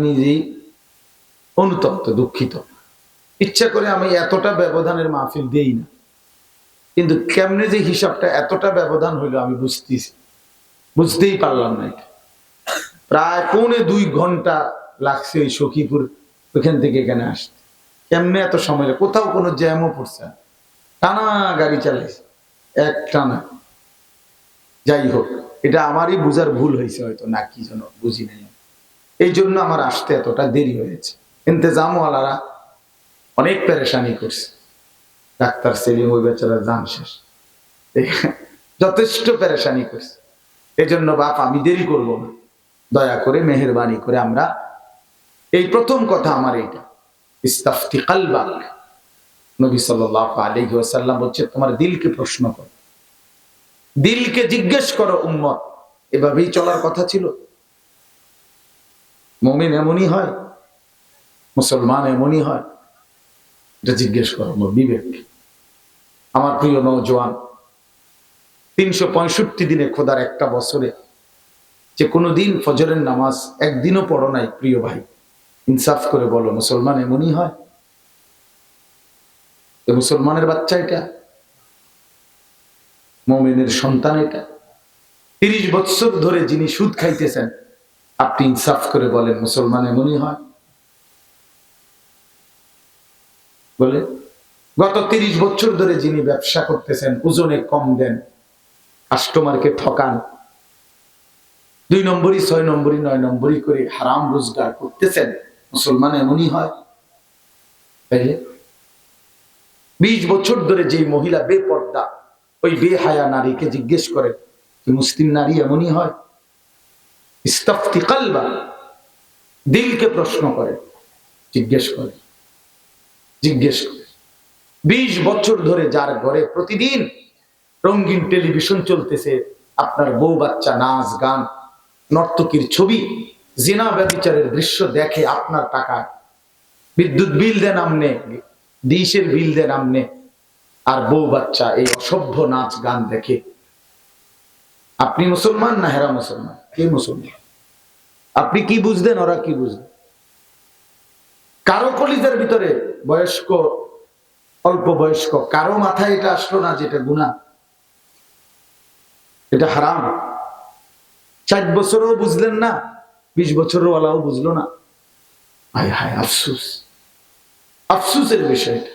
নিজেই অনুতপ্ত, দুঃখিত। ইচ্ছা করে আমি এতটা ব্যবধানের মাহফিল দেই না। কিন্তু কেমনে যে হিসাবটা এতটা ব্যবধান হইল আমি বুঝতেছি। বুঝতেই পারলাম না এটা। প্রায় পৌনে দুই ঘণ্টা লাগছে ওই সখীপুর ওইখান থেকে এখানে আসতে। কেমনে এত সময়? কোথাও কোনো জ্যামও পড়ছে। টানা গাড়ি চালাইছে। এক টানা। যাই হোক, এটা আমারই বুঝার ভুল হয়েছে হয়তো, না কি যেন বুঝি নাই। এই জন্য আমার আসতে এতটা দেরি হয়েছে। ইন্তেজামওয়ালারা অনেক পেরেশানি করছে। ডাক্তার সেলিম ওই বেচারা যান শেষ। যথেষ্ট পেরেশানি করছে। এই জন্য বাপ, আমি দেরি করব না। দয়া করে মেহরবানি করে আমরা এই প্রথম কথা আমার এইটা। ইস্তাফতি কালবাক। নবী সাল্লাল্লাহু আলাইহি ওয়াসাল্লাম বলছে, তোমার দিলকে প্রশ্ন করো। দিলকে জিজ্ঞেস করো, উম্মত। এভাবেই চলার কথা ছিল। মমিন এমনই হয়, মুসলমান এমনই হয়, এটা জিজ্ঞেস করো বিবেক। আমার প্রিয় নৌজওয়ান তিনশো পঁয়ষট্টি দিনে খোদার একটা বছরে যে কোনো দিন ফজরের নামাজ একদিনও পড়ো নাই, প্রিয় ভাই। ইনসাফ করে বলো, মুসলমান এমনই হয়? মুসলমানের বাচ্চা এটা? মমিনের সন্তান এটা? তিরিশ বৎসর ধরে যিনি সুদ খাইতেছেন আপনি ইনসাফ করে বলেন, মুসলমান এমনই হয়? বলে, গত তিরিশ বছর ধরে যিনি ব্যবসা করতেছেন, ওজনে কম দেন, কাস্টমারকে ঠকান। দুই নম্বরই, ছয় নম্বরই, নয় নম্বরই করে হারাম রোজগার করতেছেন, মুসলমান এমনই হয়? তাইলে, বিশ বছর ধরে যে মহিলা বেপর্দা, ওই বেহায়া নারীকে জিজ্ঞেস করে মুসলিম নারী এমনই হয়? ইস্তাফতি কালবা, দিলকে প্রশ্ন করে, জিজ্ঞেস করে জিজ্ঞেস করে। বিশ বছর ধরে যার ঘরে প্রতিদিন রঙিন টেলিভিশন চলতেছে, আপনার বউ বাচ্চা নাচ, গান, নর্তকীর ছবি, জিনা ব্যবিচারের দৃশ্য দেখে আপনার টাকা। বিদ্যুৎ বিল দেন আমনে, ডিশের বিল দেন আমনে, আর বউ বাচ্চা এই অসভ্য নাচ গান দেখে আপনি মুসলমান না হেরা মুসলমান? কে মুসলমান? আপনি কি বুঝলেন, ওরা কি বুঝলেন? কারও কলিজার ভিতরে বয়স্ক, অল্প বয়স্ক, কারও মাথায় এটা আসলো না যেটা গুণা এটা হারাম। ষাট বছরও বুঝলেন না, বিশ বছরও ওয়ালাও বুঝলো না। হায় হায়, আফসুস। আফসুসের বিষয়টা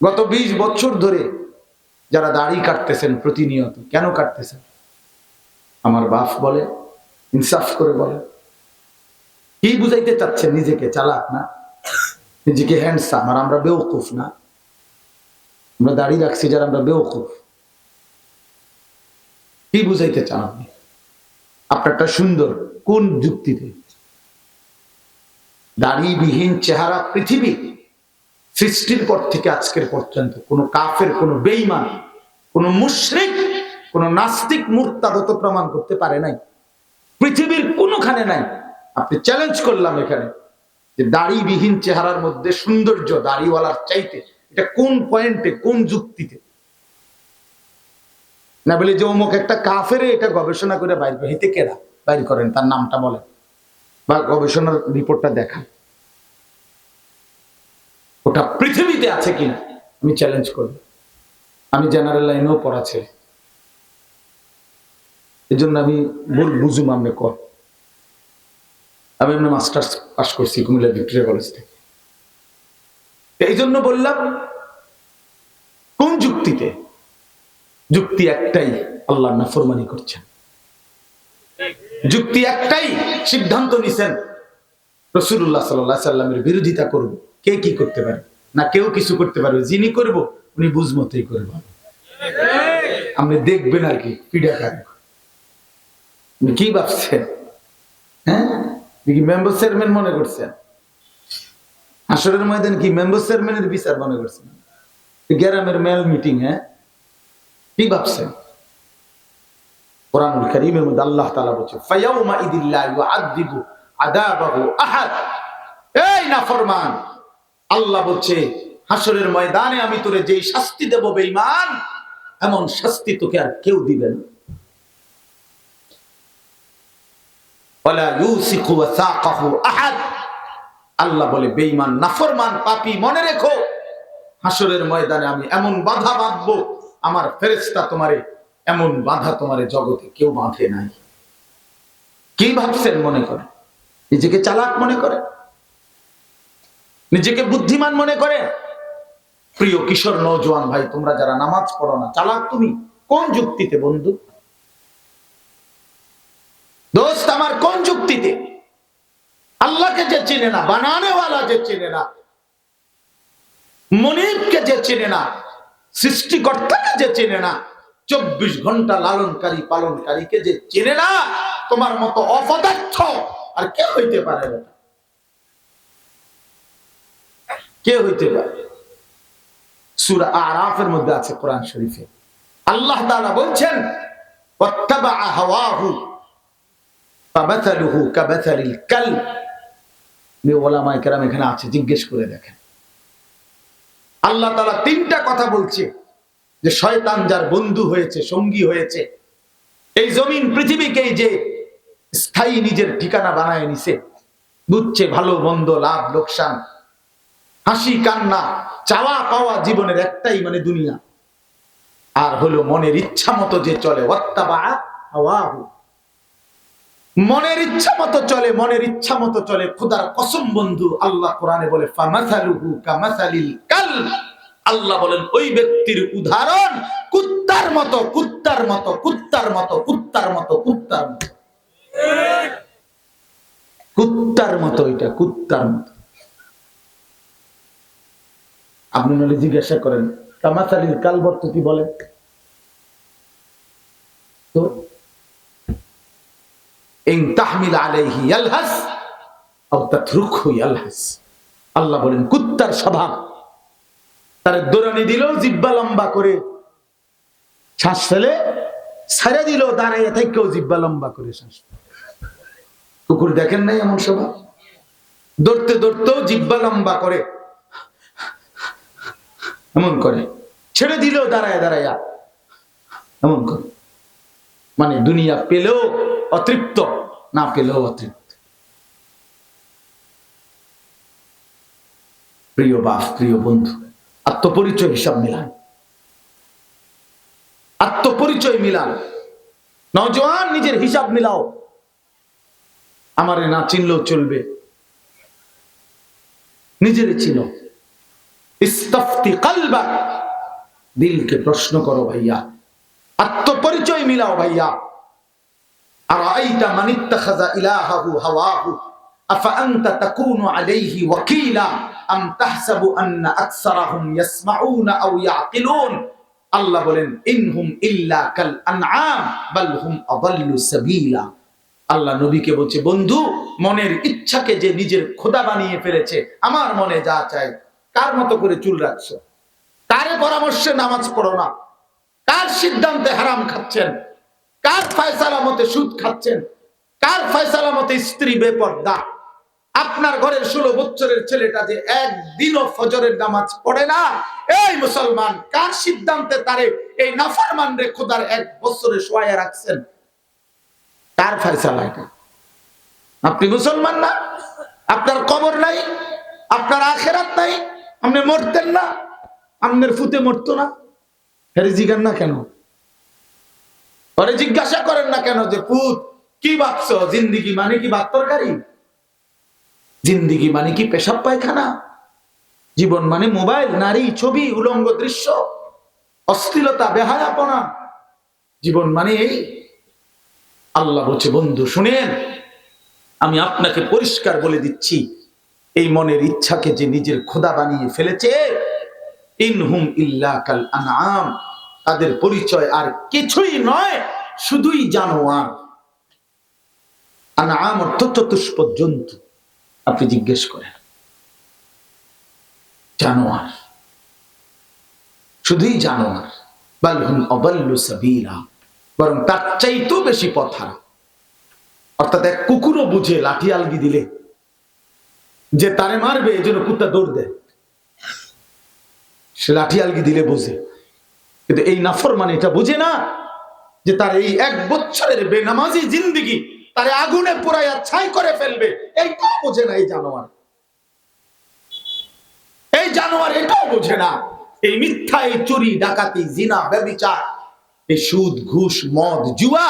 গত বিশ বছর ধরে যারা দাড়ি কাটতেছেন প্রতিনিয়ত, কেন কাটতেছেন? আমার বাপ বলে, ইনসাফ করে বলে। কি বুঝাইতে চাচ্ছেন? নিজেকে চালাক না? নিজেকে হ্যান্ডসাম আর আমরা বেওকুফ না? আমরা দাড়ি রাখছি যারা আমরা বেওকুফ। কি বুঝাইতে চান আপনি? আপনারটা সুন্দর, কোন যুক্তিতে? দাড়িবিহীন চেহারা পৃথিবী সৃষ্টির পর থেকে আজকের পর্যন্ত কোনো কাফের, কোনো বেইমান কোনো মুশরিক কোনো নাস্তিক মূর্তাগত প্রমাণ করতে পারে নাই। পৃথিবীর কোনোখানে নাই। আপনি চ্যালেঞ্জ করলাম এখানে যে দাড়িবিহীন চেহারার মধ্যে সৌন্দর্য দাড়িওয়ালার চাইতে এটা কোন পয়েন্টে কোন যুক্তিতে? না বলে যে অমুক একটা কাফেরে এটা গবেষণা করে বাইর হিতে কেরা বাইর করেন, তার নামটা বলেন বা গবেষণার রিপোর্টটা দেখান। ওটা পৃথিবীতে আছে কিনা? আমি চ্যালেঞ্জ করব আমি জেনারেল লাইনেও পড়া ছেলে এই জন্য আমি বল বুঝুম আপনি কর। আমি এমনি মাস্টার্স পাস করছি কুমিল্লা ভিক্টোরিয়া কলেজ থেকে। এই জন্য বললাম কোন যুক্তিতে? যুক্তি একটাই আল্লাহ নাফরমানি করছেন। যুক্তি একটাই সিদ্ধান্ত নিছেন রসুল্লাহ সাল্লাহ সাল্লামের বিরোধিতা করব। কে কি করতে পারে? না কেউ কিছু করতে পারবে। যিনি করব উনি বুঝমতই করব আপনি দেখবেন আর কি পিড়া কার কি ভাবছেন? হ্যাঁ? কি মেম্বার চেয়ারম্যান মনে করছেন? আসরের ময়দান কি মেম্বার চেয়ারম্যানের বিচার মনে করছেন? গ্রামের মেল মিটিং হ্যাঁ? কি ভাবছেন? কোরআনুল মধ্যে আল্লাহ বলছে, ফায়াউমা ইদিল্লা ইউআযিবু আযাবাহু আহাদ। এই নাফরমান, আল্লাহ বলছে হাসরের ময়দানে আমি তোরে যেই শাস্তি দেব বেঈমান, এমন শাস্তি তোকে আর কেউ দিবে না। আল্লাহ বলে, বেঈমান, নাফরমান, পাপী, মনে রেখো হাসরের ময়দানে আমি এমন বাধা বাঁধবো, আমার ফেরেশতা তোমারে এমন বাধা তোমারে জগতে কেউ বাঁধে নাই। কি ভাবছেন মনে করে? নিজেকে চালাক মনে করে? নিজেকে বুদ্ধিমান মনে করে? প্রিয় কিশোর নৌজওয়ান ভাই, তোমরা যারা নামাজ পড়ো না, চালাক তুমি? কোন যুক্তিতে বন্ধু? দোস্ত, আমার কোন যুক্তিতে আল্লাহকে যে চেনে না, বানানেওয়ালা যে চেনে না, মনিবকে যে চেনে না, সৃষ্টিকর্তাকে যে চেনে না, চব্বিশ ঘণ্টা লালনকারী পালনকারীকে যে চেনে না, তোমার মতো অপদার্থ আর কে হইতে পারে? কে হইতে পারে সুরা আরাফের মধ্যে আছে কোরআন শরীফে। আল্লাহ তাআলা বলছেন ফামাথালুহু কামাথালিল কালব। ওলামায়ে কেরাম এখানে আছে, জিজ্ঞেস করে দেখেন। আল্লাহ তাআলা তিনটা কথা বলছে, যে শয়তান যার বন্ধু হয়েছে, সঙ্গী হয়েছে, এই জমিন, পৃথিবীকে যে স্থায়ী নিজের ঠিকানা বানায় নিছে, বুঝছে ভালো, মন্দ, লাভ, লোকসান, হাসি, কান্না, চাওয়া, পাওয়া জীবনের একটাই মানে দুনিয়া। আর হলো মনের ইচ্ছা মতো যে চলে হাওয়াহু। মনের ইচ্ছা মতো চলে, মনের ইচ্ছা মতো চলে। খুদার কসম বন্ধু, আল্লাহ কোরআনে বলে কাল। আল্লাহ বলেন, ওই ব্যক্তির উদাহরণ কুত্তার মতো কুত্তার মতো কুত্তার মতো কুত্তার মতো কুত্তার মতো। কুত্তার মতো এটা, কুত্তার মতো। আপনি নলে জিজ্ঞাসা করেন, কামাসালিল কাল বর্ত কি বলেন তো ইন তাহমিল আলাইহি ইয়ালহাস আও তাতরুকহু ইয়ালহাস। আল্লাহ বলেন, কুত্তার স্বভাব। তার দৌড়ানি দিল, জিব্বা লম্বা করে শ্বাস ফেলে ছেড়ে দিল, দাঁড়াইয়া থেকেও জিব্বা লম্বা করে শ্বাস কুকুর দেখেন নাই এমন স্বভাব? দৌড়তে দৌড়তেও জিব্বা লম্বা করে। এমন করে। ছেড়ে দিল দাঁড়ায় দাঁড়াইয়া। এমন করে। মানে দুনিয়া পেলেও অতৃপ্ত। না পেলেও প্রিয় বাপ প্রিয় বন্ধু আত্মপরিচয় হিসাব মিলান আত্মপরিচয় মিলান নজওয়ান নিজের হিসাব মিলাও আমারে না চিনলেও চলবে নিজের চিনো ইস্তাফতি কালবা দিলকে প্রশ্ন করো ভাইয়া আত্মপরিচয় মিলাও ভাইয়া আল্লাহ বলেন ইনহুম ইল্লা কাল আনআম, বাল হুম আদাল্লু সাবিলা। আল্লাহ নবীকে বলছে, বন্ধু, মনের ইচ্ছাকে যে নিজের খোদা বানিয়ে ফেলেছে, আমার মনে যা চায়, কার মতো করে চুল রাখছো? তার পরামর্শে নামাজ পড়ো না। কার সিদ্ধান্তে হারাম খাচ্ছেন? কার ফয়সালা মতে সুদ খাচ্ছেন? কার ফয়সালা মতে স্ত্রী বেপর্দা? আপনার ঘরের ষোলো বছরের ছেলেটা যে একদিনও ফজরের নামাজ পড়ে না, এই মুসলমান কার সিদ্ধান্তে তারে এই নাফরমান রে খোদার এক বছরে শোয়া রাখছেন? কার ফয়সালা এটা? আপনি মুসলমান না? আপনার কবর নাই? আপনার আখেরাত নাই? আপনি মরতেন না? আপনার ফুতে মরতো না? হেরে জিগান না কেন? পরে জিজ্ঞাসা করেন না কেন যে, পুত, কি ভাবছ? জিন্দিগি মানে কি ভাত তরকারি? জিন্দিগি মানে কি পেশাব পায়খানা? জীবন মানে মোবাইল, নারী, ছবি, উলঙ্গ দৃশ্য, অশ্লীলতা, বেহায়াপনা। জীবন মানে এই, আল্লাহ বলছে, বন্ধু, শুনেন, আমি আপনাকে পরিষ্কার বলে দিচ্ছি, এই মনের ইচ্ছাকে যে নিজের খোদা বানিয়ে ফেলেছে, ইনহুম ইল্লা কাল আনআম। তাদের পরিচয় আর কিছুই নয়, শুধুই জানোয়ার। আনআম অর্থ চতুষ্প জন্তু আপনি জিজ্ঞেস করেন। জানোয়ার। শুধুই জানোয়ার। বাল হুম অবাল্লু সাবিলা বরং তার চাইতেও বেশি পথা অর্থাৎ এক কুকুরও বুঝে লাঠি আলগি দিলে যে তারে মারবে এই জন্য কুত্তা দৌড় দেয়। সে লাঠি আলগি দিলে বোঝে। কিন্তু এই নাফর মানে এটা বুঝে না যে তার এই এক বছরের বেনামাজি জিন্দিগি তারে আগুনে পোড়াইয়া ছাই করে ফেলবে। এইটাও বোঝে না এই জানোয়ার। এই জানোয়ার এটাও বোঝে না। এই মিথ্যা এই চুরি, ডাকাতি, জিনা, ব্যবিচার, এই সুদ, ঘুষ, মদ, জুয়া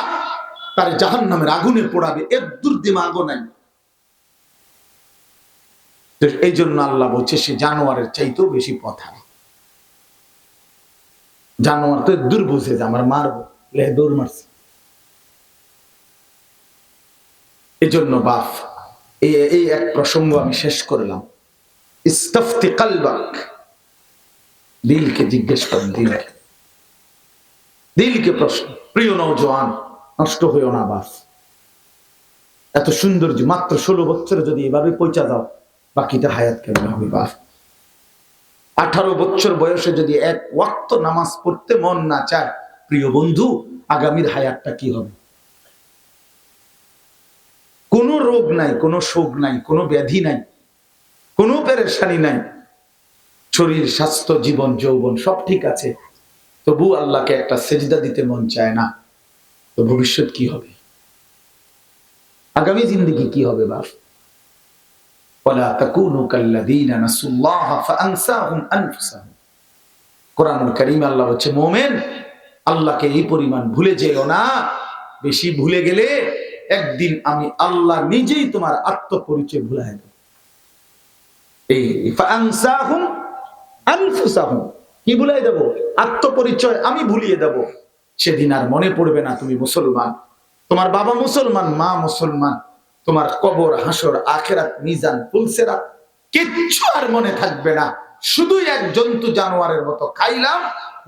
তার জাহান নামের আগুনে পোড়াবে। এর দুর্দিমাগও নাই। এই জন্য আল্লাহ বলছে, সে জানোয়ারের চাইতেও বেশি পথা জানোয়ার তো দূর বুঝে যে আমার মারবো লে দৌড় মারছে। এই জন্য বাপ এই এক প্রসঙ্গ আমি শেষ করলাম। ইস্তফতি কালবাক, দিলকে জিজ্ঞেস করেন দিলকে। দিলকে প্রশ্ন, প্রিয় নৌজওয়ান নষ্ট হইও না বাপ এত সুন্দর যে মাত্র ষোলো বছরে যদি এভাবে পৌঁছা দাও, বাকিটা হায়াত কেমন হবে বাপ আঠারো বছর বয়সে যদি এক ওয়াক্ত নামাজ পড়তে মন না চায়, প্রিয় বন্ধু, আগামীর হায়াতটা কি হবে? কোনো রোগ নাই, কোনো শোক নাই, কোনো ব্যাধি নাই, কোনো পেরেশানি নাই। শরীর, স্বাস্থ্য, জীবন, যৌবন সব ঠিক আছে। তবু আল্লাহকে একটা সেজদা দিতে মন চায় না। তো ভবিষ্যৎ কি হবে? আগামী জিন্দগি কি হবে বাপ? ولا تكونوا كالذين نسوا الله فانساهم انفسهم কোরআনুল কারীমে আল্লাহ বলছে মোমেন আল্লাহকে এই পরিমাণ ভুলে যেও না বেশি ভুলে গেলে একদিন আমি আল্লাহ নিজেই তোমার আত্মপরিচয় ভুলাই দেব এই ফাআনসাহুম আনফুসাহুম কি ভুলাই দেব আত্মপরিচয় আমি ভুলিয়ে দেব সেদিন আর মনে পড়বে না তুমি মুসলমান তোমার বাবা মুসলমান মা মুসলমান তোমার কবর, হাসর, আখেরাত, মিজান, ফুলসেরাত কিচ্ছু আর মনে থাকবে না। শুধু এক জন্তু জানোয়ারের মতো খাইলাম,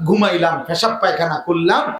ঘুমাইলাম, পেশাব পায়খানা করলাম